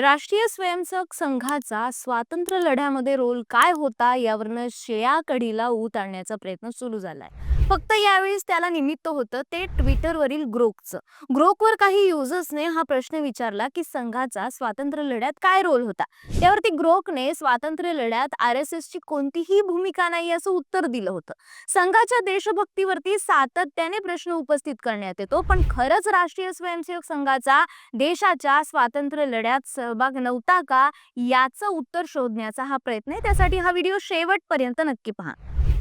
राष्ट्रीय स्वयंसेवक संघाचा स्वातंत्र्य लढ्यामध्ये रोल काय होता यावरनं शेया कढीला ऊत आणण्याचा प्रयत्न सुरू झालाय. फक्त यावेळेस त्याला निमित्त होतं ते ट्विटरवरील ग्रोकचं. ग्रोकवर काही युजर्सने हा प्रश्न विचारला की संघाचा स्वातंत्र्य लढ्यात काय रोल होता? त्यावरती ग्रोकने स्वातंत्र्य लढ्यात आर एस एसची कोणतीही भूमिका नाही असं उत्तर दिलं होतं. संघाच्या देशभक्तीवरती सातत्याने प्रश्न उपस्थित करण्यात येतो पण खरंच राष्ट्रीय स्वयंसेवक संघाचा देशाच्या स्वातंत्र्य लढ्यात सहभाग नव्हता का? याचं उत्तर शोधण्याचा हा प्रयत्न आहे. त्यासाठी हा व्हिडिओ शेवटपर्यंत नक्की पहा.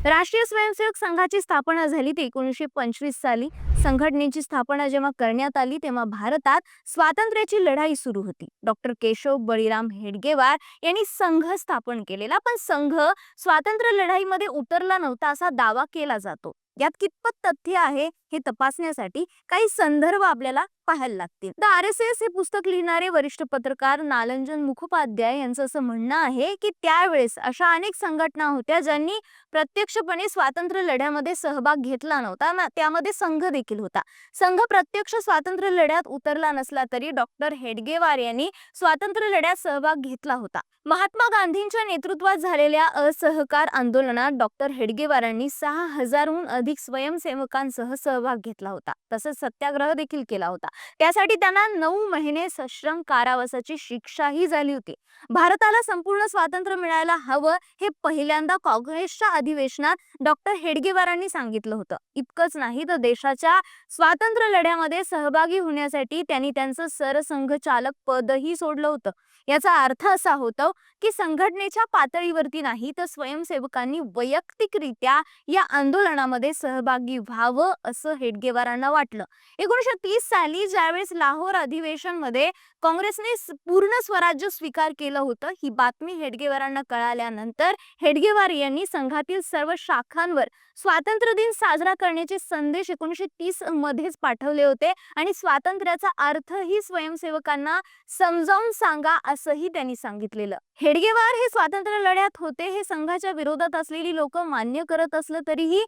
राष्ट्रीय स्वयंसेवक संघाची स्थापना झाली ती एकोणीसशे पंचवीस साली. संघटनेची स्थापना जेव्हा करण्यात आली तेव्हा भारतात स्वातंत्र्याची लढाई सुरू होती. डॉक्टर केशव बळीराम हेडगेवार यांनी संघ स्थापन केलेला पण संघ स्वातंत्र्य लढाईमध्ये उतरला नव्हता असा दावा केला जातो. यात कितपत तथ्य आहे? हे तपासण्यासाठी काही संदर्भ आपल्याला पाहायला लागतील. द आर एस एस हे पुस्तक लिहिणारे वरिष्ठ पत्रकार नालंजन मुखोपाध्याय यांचं असं म्हणणं आहे की त्यावेळेस अशा अनेक संघटना होत्या ज्यांनी प्रत्यक्षपणे स्वातंत्र्य लढ्यामध्ये सहभाग घेतला नव्हता. त्यामध्ये संघ देखील होता. संघ प्रत्यक्ष स्वातंत्र्य लढ्यात उतरला नसला तरी डॉक्टर हेडगेवार यांनी स्वातंत्र्य लढ्यात सहभाग घेतला होता. महात्मा गांधींच्या नेतृत्वात झालेल्या असहकार आंदोलनात डॉक्टर हेडगेवारांनी सहा हजारहून अधिक स्वयंसेवकांसह सहभाग घेतला होता. तसंच सत्याग्रह देखील केला होता. त्यासाठी त्यांना नऊ महिने सश्रम कारावासाची शिक्षाही झाली होती. भारताला संपूर्ण स्वातंत्र्य मिळायला हवं हे पहिल्यांदा काँग्रेसच्या अधिवेशनात डॉक्टर हेडगेवारांनी सांगितलं होतं. इतकंच नाही तर देशाच्या स्वातंत्र्य लढ्यामध्ये सहभागी होण्यासाठी त्यांनी त्यांचं सरसंघचालक पदही सोडलं होतं. याचा अर्थ असा होतो की संघटनेच्या पातळीवरती नाही तर स्वयंसेवकांनी वैयक्तिकरित्या या आंदोलनामध्ये सहभागी व्हावं असं हेडगेवारांना वाटलं. एकोणीसशे तीस साली ज्यावेळेस लाहोर अधिवेशनमध्ये काँग्रेसने पूर्ण स्वराज्य स्वीकार केलं होतं ही बातमी हेडगेवारांना कळाल्यानंतर हेडगेवार यांनी संघातील सर्व शाखांवर स्वातंत्र्य दिन साजरा करण्याचे संदेश एकोणीसशे तीस मध्येच पाठवले होते. आणि स्वातंत्र्याचा अर्थही स्वयंसेवकांना समजावून सांगा असंही त्यांनी सांगितलेलं. हेडगेवार हे स्वातंत्र्य लढ्यात होते हे संघाच्या विरोधात असलेली लोक मान्य करत असलं तरीही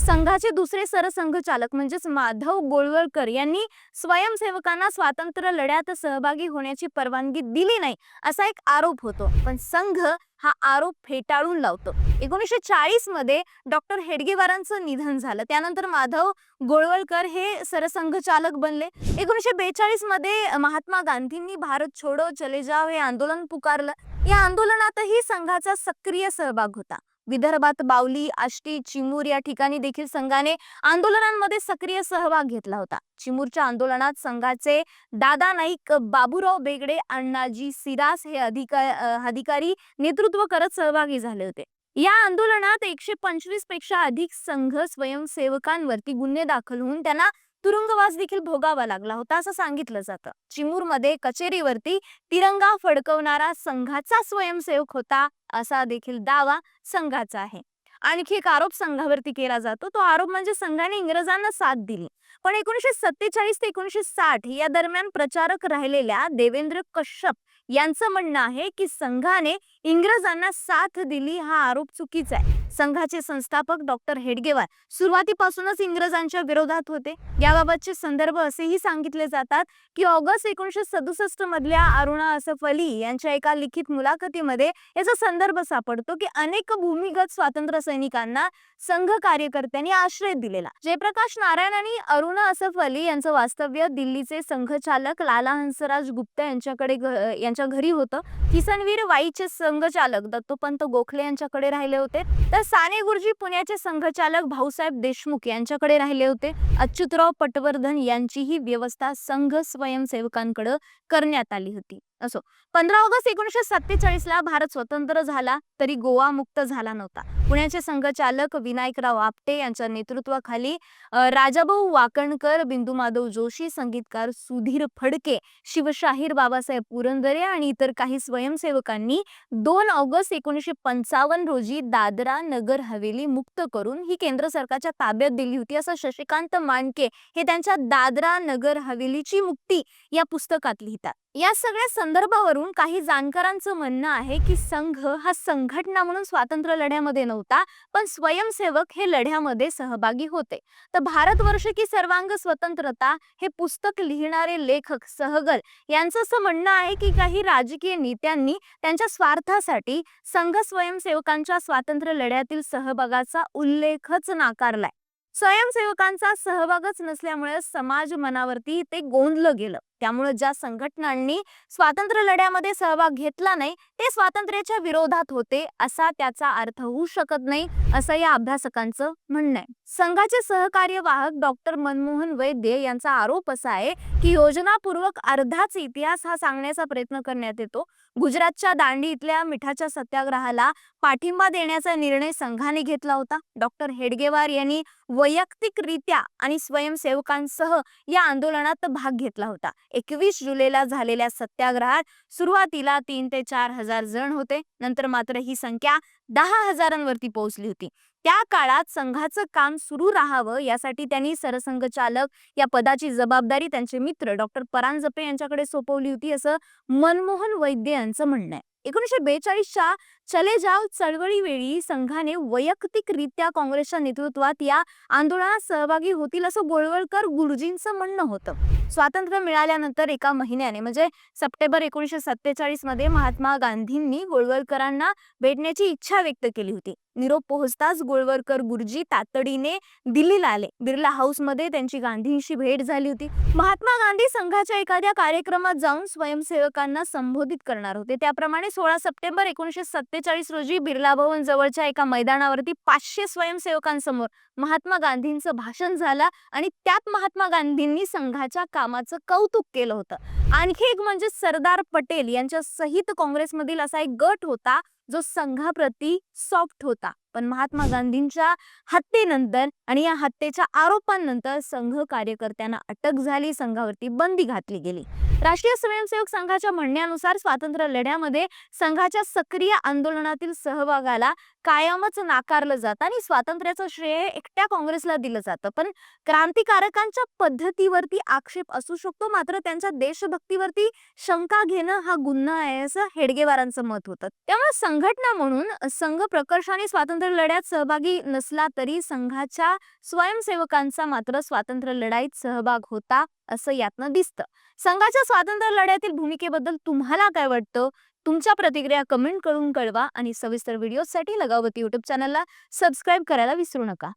संघाचे दुसरे सरसंघचालक म्हणजेच माधव गोळवळकर यांनी स्वयंसेवकांना स्वातंत्र्य लढ्यात सहभागी होण्याची परवानगी दिली नाही असा एक आरोप होतो. पण संघ हा आरोप फेटाळून लावतो. एकोणीसशे चाळीसमध्ये डॉक्टर हेडगेवारांचं निधन झालं. त्यानंतर माधव गोळवळकर हे सरसंघचालक बनले. एकोणीसशे बेचाळीसमध्ये महात्मा गांधींनी भारत छोडो चले जाव हे आंदोलन पुकारलं. या आंदोलनातही संघाचा सक्रिय सहभाग होता. विदर्भात बावली आष्टी चिमूर या ठिकाणी देखील संघाने आंदोलनांमध्ये सक्रिय सहभाग घेतला होता. चिमूरच्या आंदोलनात संघाचे दादा नाईक बाबूराव बेगडे अण्णाजी सिरास हे अधिका अधिकारी नेतृत्व करत सहभागी झाले होते. या आंदोलनात एकशे पंचवीसपेक्षा अधिक संघ स्वयंसेवकांवरती गुन्हे दाखल होऊन त्यांना तुरुंगवास देखील भोगावा लागला होता असं सांगितलं जातं. चिमूरमध्ये कचेरीवरती तिरंगा फडकवणारा संघाचा स्वयंसेवक होता. असा देखील दावा संघाचा आहे. आणखी एक आरोप संघावरती केला जातो. तो आरोप म्हणजे संघाने इंग्रजांना साथ दिली. पण एकोणीशे सत्तेचाळीस ते एकोणीशे साठ या दरम्यान प्रचारक राहिलेल्या देवेंद्र कश्यप यांचं म्हणणं आहे की संघाने इंग्रजांना साथ दिली हा आरोप चुकीचा आहे. संघाचे संस्थापक डॉक्टर हेडगेवार सुरुवातीपासूनच इंग्रजांच्या विरोधात होते. याबाबतचे संदर्भ असेही सांगितले जातात की ऑगस्ट एकोणीशे सदुसष्ट मधल्या अरुणा असफ अली यांच्या एका लिखित मुलाखतीमध्ये याचा संदर्भ सापडतो की अनेक भूमिगत स्वातंत्र्य सैनिकांना संघ कार्यकर्त्यांनी आश्रय दिलेला. जयप्रकाश नारायण आणि अरुणा असफ अली यांचं वास्तव्य दिल्लीचे संघचालक लाला हंसराज गुप्ता यांच्याकडे यांच्या घरी होतं. किसनवीर वाईचे संघचालक दत्तोपंत गोखले यांच्याकडे राहिले होते. तर साने गुरुजी पुण्याचे संघचालक भाऊसाहेब देशमुख यांच्याकडे राहिले होते. अच्युतराव पटवर्धन यांचीही व्यवस्था संघ स्वयंसेवकांकडे करण्यात आली होती. असो. पंधरा ऑगस्ट एकोणीसशे सत्तेचाळीस ला भारत स्वतंत्र झाला तरी गोवा मुक्त झाला नव्हता. पुण्याचे संघचालक विनायकराव आपटे यांच्या नेतृत्वाखाली राजाभाऊ वाकणकर बिंदू माधव जोशी संगीतकार सुधीर फडके शिवशाहीर बाबासाहेब पुरंदरे आणि इतर काही स्वयंसेवकांनी दोन ऑगस्ट एकोणीसशे पंचावन्न रोजी दादरा नगर हवेली मुक्त करून ही केंद्र सरकारच्या ताब्यात दिली होती. असं शशिकांत मांडके हे त्यांच्या दादरा नगर हवेलीची मुक्ती या पुस्तकात लिहितात. या सगळ्या संदर्भावरून काही जाणकारांचं म्हणणं आहे की संघ हा संघटना म्हणून स्वातंत्र्य लढ्यामध्ये नव्हता पण स्वयंसेवक हे लढ्यामध्ये सहभागी होते. तर भारतवर्ष की सर्वांग स्वतंत्रता हे पुस्तक लिहिणारे लेखक सहगल यांचं असं म्हणणं आहे की काही राजकीय नेत्यांनी त्यांच्या स्वार्थासाठी संघ स्वयंसेवकांच्या स्वातंत्र्य लढ्यातील सहभागाचा उल्लेखच नाकारलाय. स्वयंसेवकांचा सहभागच नसल्यामुळे समाज मनावरती ते गोंधलं गेलं. त्यामुळे ज्या संघटनांनी स्वातंत्र्य लढ्यामध्ये सहभाग घेतला नाही ते स्वातंत्र्याच्या विरोधात होते असा त्याचा अर्थ होऊ शकत नाही. असं या अभ्यासकांचं म्हणणं आहे. संघाचे सहकार्यवाहक डॉक्टर मनमोहन वैद्य यांचा आरोप असा आहे की योजनापूर्वक अर्धाच इतिहास हा सांगण्याचा प्रयत्न करण्यात येतो. गुजरातच्या दांडी इथल्या मिठाच्या सत्याग्रहाला पाठिंबा देण्याचा निर्णय संघाने घेतला होता. डॉक्टर हेडगेवार यांनी वैयक्तिकरित्या आणि स्वयंसेवकांसह या आंदोलनात भाग घेतला होता. एकवीस जुलैला झालेल्या सत्याग्रहात सुरुवातीला तीन ते चार हजार जण होते. नंतर मात्र ही संख्या दहा हजारांवरती पोहोचली होती. त्या काळात संघाचं काम सुरू राहावं यासाठी त्यांनी सरसंघचालक या पदाची जबाबदारी त्यांचे मित्र डॉक्टर परांजपे यांच्याकडे सोपवली होती असं मनमोहन वैद्य यांचं म्हणणं आहे. एकोणीसशे बेचाळीसच्या चले जाव चळवळीवेळी संघाने वैयक्तिकरित्या काँग्रेसच्या नेतृत्वात या आंदोलनात सहभागी होतील असं गोळवळकर गुरुजींचं म्हणणं होतं. स्वातंत्र्य मिळाल्यानंतर एका महिन्याने म्हणजे सप्टेंबर एकोणीसशे सत्तेचाळीसमध्ये महात्मा गांधींनी गोळवळकरांना भेटण्याची इच्छा व्यक्त केली होती. निरोप पोहोचताच गोळवरकर गुरुजी तातडीने दिल्लीला आले. बिर्ला हाऊसमध्ये त्यांची गांधींशी भेट झाली होती. महात्मा गांधी संघाच्या एखाद्या कार्यक्रमात जाऊन स्वयंसेवकांना संबोधित करणार होते. त्याप्रमाणे सोळा सप्टेंबर एकोणीशे सत्तेचाळीस रोजी बिर्ला भवन जवळच्या एका मैदानावरती पाचशे स्वयंसेवकांसमोर महात्मा गांधींचं भाषण झालं आणि त्यात महात्मा गांधींनी संघाच्या कामाचं कौतुक केलं होतं. आणखी एक म्हणजे सरदार पटेल यांच्या सहित काँग्रेसमधील असा एक गट होता जो संघाप्रती सॉफ्ट होता. पण महात्मा गांधींच्या हत्येनंतर आणि या हत्येच्या आरोपांनंतर संघ कार्यकर्त्यांना अटक झाली संघावरती बंदी घातली गेली. राष्ट्रीय स्वयंसेवक संघाच्या म्हणण्यानुसार स्वातंत्र्य लढ्यामध्ये संघाच्या सक्रिय आंदोलनातील सहभागाला कायमच नाकारलं जातं आणि स्वातंत्र्याचं श्रेय एकट्या काँग्रेसला दिलं जातं. पण क्रांतिकारकांच्या पद्धतीवरती आक्षेप असू शकतो मात्र त्यांच्या देशभक्तीवरती शंका घेणं हा गुन्हा आहे असं हेडगेवारांचं मत होतं. त्यामुळे संघटना म्हणून संघ प्रकर्षाने स्वातंत्र्य लढ्यात सहभागी नसला तरी संघाच्या स्वयंसेवकांचा मात्र स्वातंत्र्य लढाईत सहभाग होता असं यातनं दिसतं. संघाच्या स्वातंत्र्य लढ्यातील भूमिकेबद्दल तुम्हाला काय वाटतं? तुमच्या प्रतिक्रिया कमेंट करून कळवा आणि सविस्तर व्हिडिओसाठी लगावती युट्यूब चॅनलला सबस्क्राईब करायला विसरू नका.